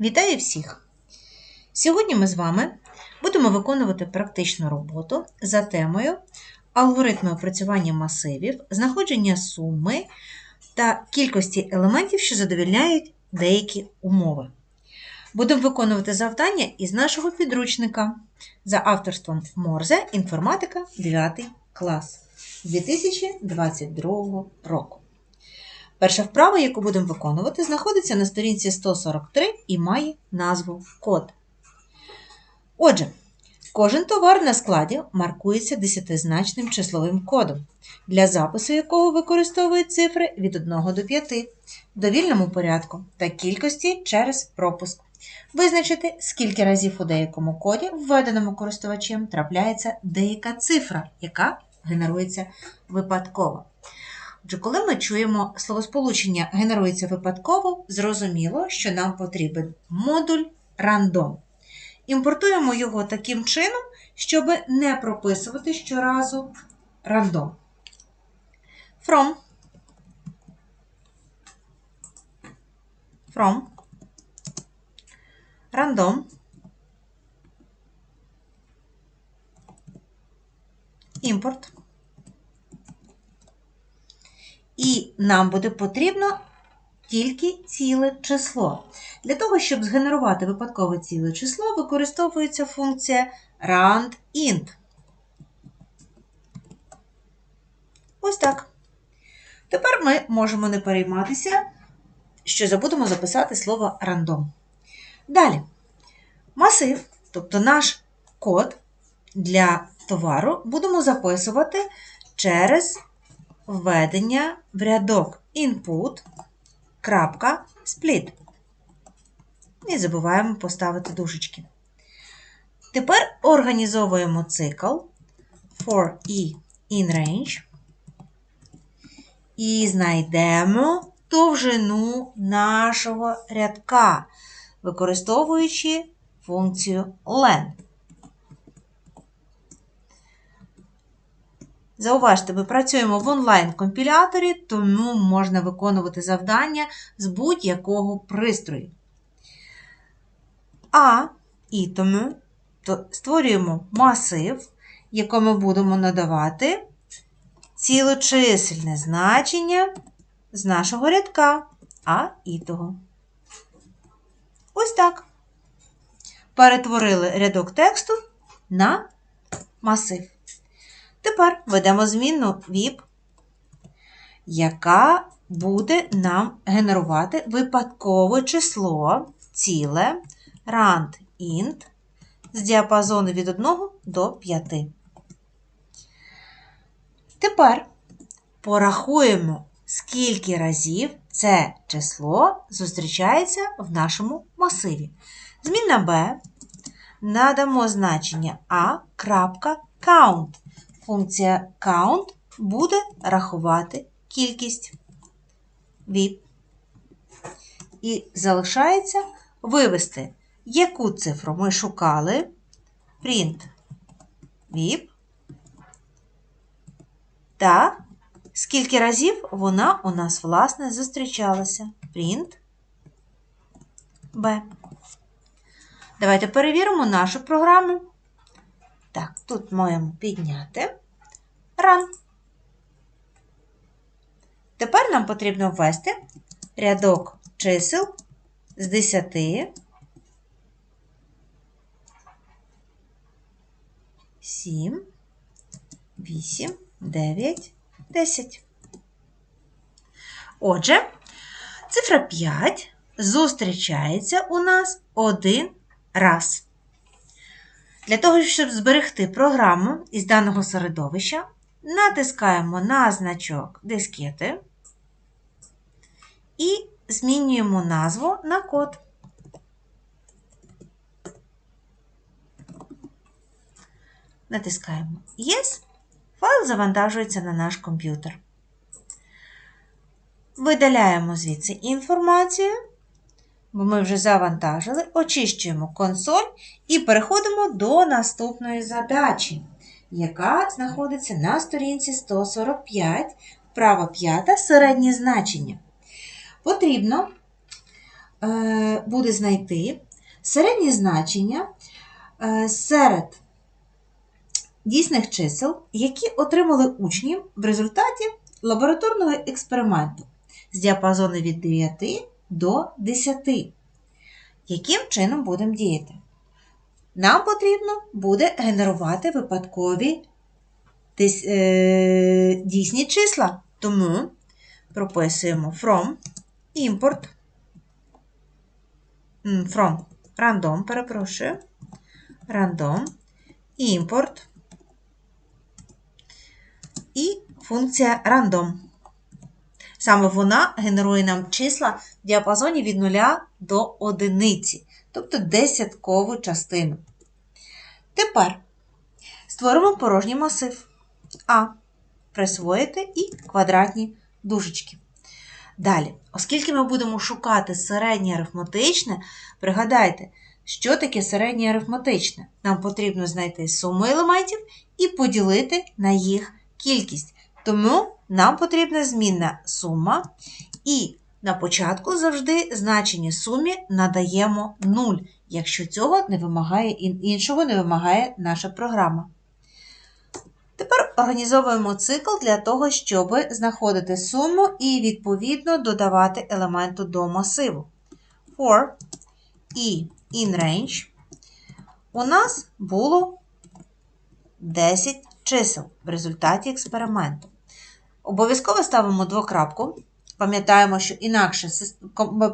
Вітаю всіх! Сьогодні ми з вами будемо виконувати практичну роботу за темою алгоритми опрацювання масивів, знаходження суми та кількості елементів, що задовільняють деякі умови. Будемо виконувати завдання із нашого підручника за авторством Морзе Інформатика 9 клас 2022 року. Перша вправа, яку будемо виконувати, знаходиться на сторінці 143 і має назву код. Отже, кожен товар на складі маркується десятизначним числовим кодом, для запису якого використовують цифри від 1 до 5 в довільному порядку та кількості через пропуск. Визначити, скільки разів у деякому коді, введеному користувачем, трапляється деяка цифра, яка генерується випадково. Отже, коли ми чуємо словосполучення генерується випадково, зрозуміло, що нам потрібен модуль random. Імпортуємо його таким чином, щоб не прописувати щоразу random. From From random Імпорт. І нам буде потрібно тільки ціле число. Для того, щоб згенерувати випадкове ціле число, використовується функція randint. Ось так. Тепер ми можемо не перейматися, що забудемо записати слово рандом. Далі, масив, тобто наш код для товару, будемо записувати через введення в рядок input. split. Не забуваємо поставити дужечки. Тепер організовуємо цикл for e in range і знайдемо довжину нашого рядка, використовуючи функцію len. Зауважте, ми працюємо в онлайн-компіляторі, тому можна виконувати завдання з будь-якого пристрою. А і створюємо масив, якому будемо надавати цілочисельне значення з нашого рядка А і. Ось так. Перетворили рядок тексту на масив. Тепер ведемо змінну VIP, яка буде нам генерувати випадкове число ціле rand з діапазону від 1 до 5. Тепер порахуємо, скільки разів це число зустрічається в нашому масиві. Змінна B надамо значення a.count функція count буде рахувати кількість VIP. І залишається вивести, яку цифру ми шукали. Print VIP. Та скільки разів вона у нас, власне, зустрічалася. Print B. Давайте перевіримо нашу програму. Так, тут маємо підняти run. Тепер нам потрібно ввести рядок чисел з 10, 7, 8, 9, 10. Отже, цифра 5 зустрічається у нас один раз. Для того, щоб зберегти програму із даного середовища, натискаємо на значок дискети і змінюємо назву на код. Натискаємо Yes, файл завантажується на наш комп'ютер. Видаляємо звідси інформацію бо ми вже завантажили, очищуємо консоль і переходимо до наступної задачі, яка знаходиться на сторінці 145, вправа 5, середнє значення. Потрібно е, буде знайти середні значення е, серед дійсних чисел, які отримали учні в результаті лабораторного експерименту з діапазону від 9 до 10. Яким чином будемо діяти? Нам потрібно буде генерувати випадкові е, дійсні числа. Тому прописуємо from import from random, перепрошую, random, import і функція random. Саме вона генерує нам числа в діапазоні від 0 до 1, тобто десяткову частину. Тепер створимо порожній масив А, присвоїти і квадратні дужечки. Далі, оскільки ми будемо шукати середнє арифметичне, пригадайте, що таке середнє арифметичне? Нам потрібно знайти суму елементів і поділити на їх кількість. Тому нам потрібна змінна сума, і на початку завжди значення сумі надаємо 0, якщо цього не вимагає іншого не вимагає наша програма. Тепер організовуємо цикл для того, щоб знаходити суму і, відповідно, додавати елементу до масиву. For і in range у нас було 10 чисел в результаті експерименту. Обов'язково ставимо двокрапку. Пам'ятаємо, що інакше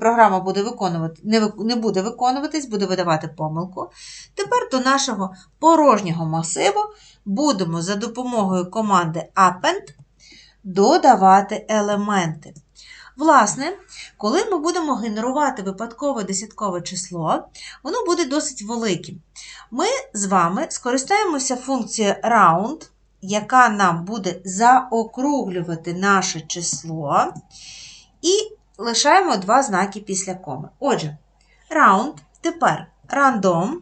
програма буде виконувати, не буде виконуватись, буде видавати помилку. Тепер до нашого порожнього масиву будемо за допомогою команди append додавати елементи. Власне, коли ми будемо генерувати випадкове десяткове число, воно буде досить великим. Ми з вами скористаємося функцією round, яка нам буде заокруглювати наше число, і лишаємо два знаки після коми. Отже, round, тепер random,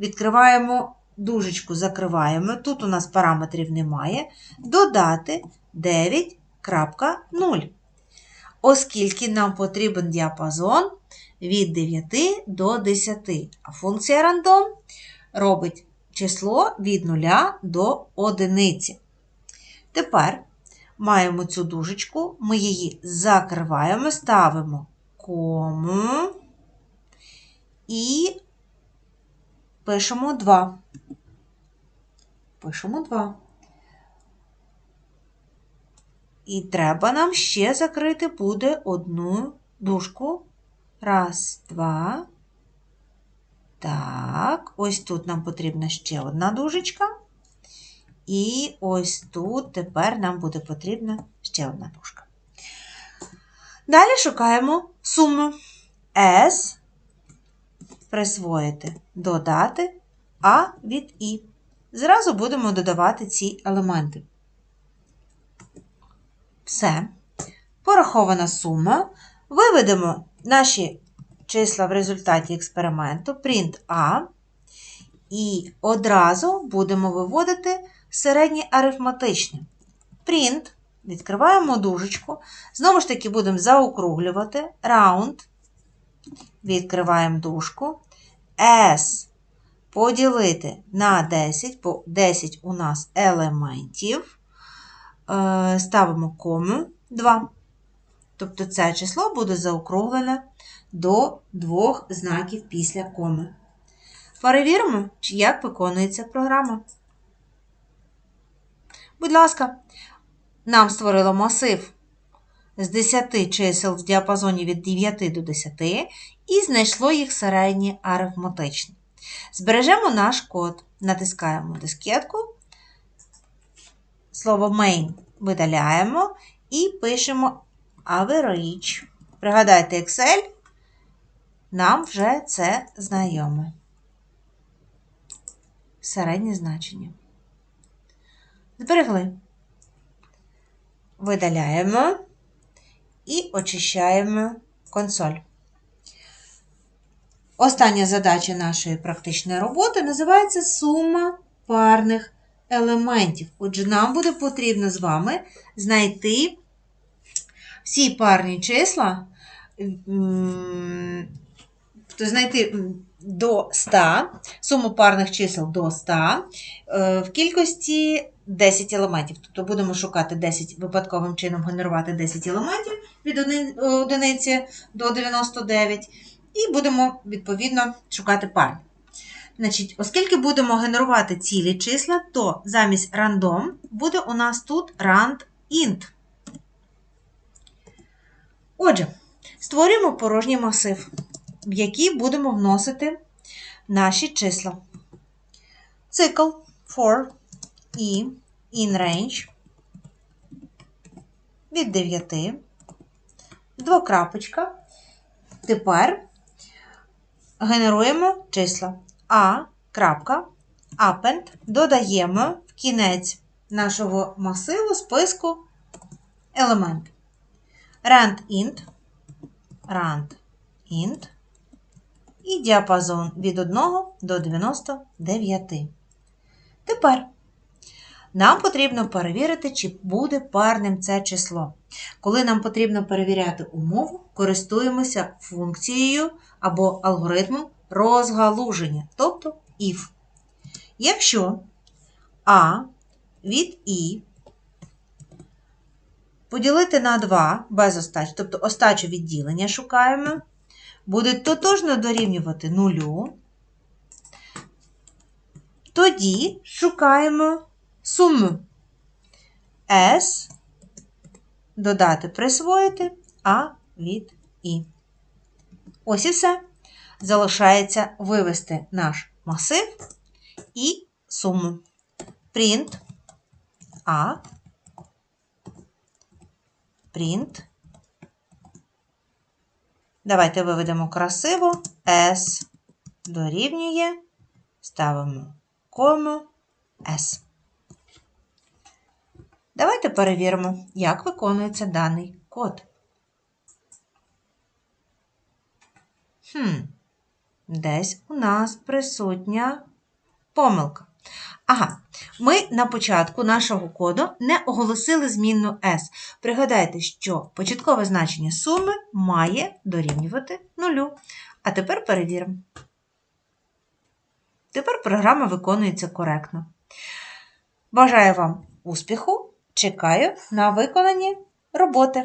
відкриваємо дужечку, закриваємо. Тут у нас параметрів немає. Додати 9.0 оскільки нам потрібен діапазон від 9 до 10. А функція random робить число від 0 до 1. Тепер маємо цю дужечку, ми її закриваємо, ставимо кому і пишемо 2. Пишемо 2. І треба нам ще закрити буде одну дужку. Раз, два. Так, ось тут нам потрібна ще одна дужечка. І ось тут тепер нам буде потрібна ще одна дужка. Далі шукаємо суму S, присвоїти, додати А від І. Зразу будемо додавати ці елементи. Все. Порахована сума. Виведемо наші числа в результаті експерименту print A. І одразу будемо виводити середнє арифметичне. Print, відкриваємо дужечку. Знову ж таки, будемо заокруглювати. Round. Відкриваємо дужку. S поділити на 10, бо 10 у нас елементів. Е, ставимо кому 2. Тобто це число буде заокруглене до двох знаків після коми. Перевіримо, як виконується програма. Будь ласка, нам створило масив з 10 чисел в діапазоні від 9 до 10 і знайшло їх середнє арифметичне. Збережемо наш код, натискаємо дискетку Слово main видаляємо і пишемо average. Пригадайте Excel, нам вже це знайоме. Середнє значення. Зберегли. Видаляємо і очищаємо консоль. Остання задача нашої практичної роботи називається сума парних елементів. Отже, нам буде потрібно з вами знайти всі парні числа тобто знайти до 100, суму парних чисел до 100 е, в кількості 10 елементів. Тобто будемо шукати 10 випадковим чином генерувати 10 елементів від одиниці до 99, і будемо відповідно шукати парні. Значить, оскільки будемо генерувати цілі числа, то замість random буде у нас тут rand-int. Отже, створюємо порожній масив, в який будемо вносити наші числа. Цикл for і in range від 9, двокрапочка. Тепер генеруємо числа a, крапка, append, додаємо в кінець нашого масиву списку елемент. Rand int, rand int і діапазон від 1 до 99. Тепер нам потрібно перевірити, чи буде парним це число. Коли нам потрібно перевіряти умову, користуємося функцією або алгоритмом розгалуження, тобто if. Якщо А від І поділити на 2 без остачі, тобто остачу відділення шукаємо, буде тотожно дорівнювати нулю, тоді шукаємо суму S, додати присвоїти А від І. Ось і все. Залишається вивести наш масив і суму. Print А. Print. Давайте виведемо красиво. S дорівнює. Ставимо кому S. Давайте перевіримо, як виконується даний код. Хм, десь у нас присутня помилка. Ага, ми на початку нашого коду не оголосили змінну S. Пригадайте, що початкове значення суми має дорівнювати нулю. А тепер перевіримо. Тепер програма виконується коректно. Бажаю вам успіху! Чекаю на виконані роботи.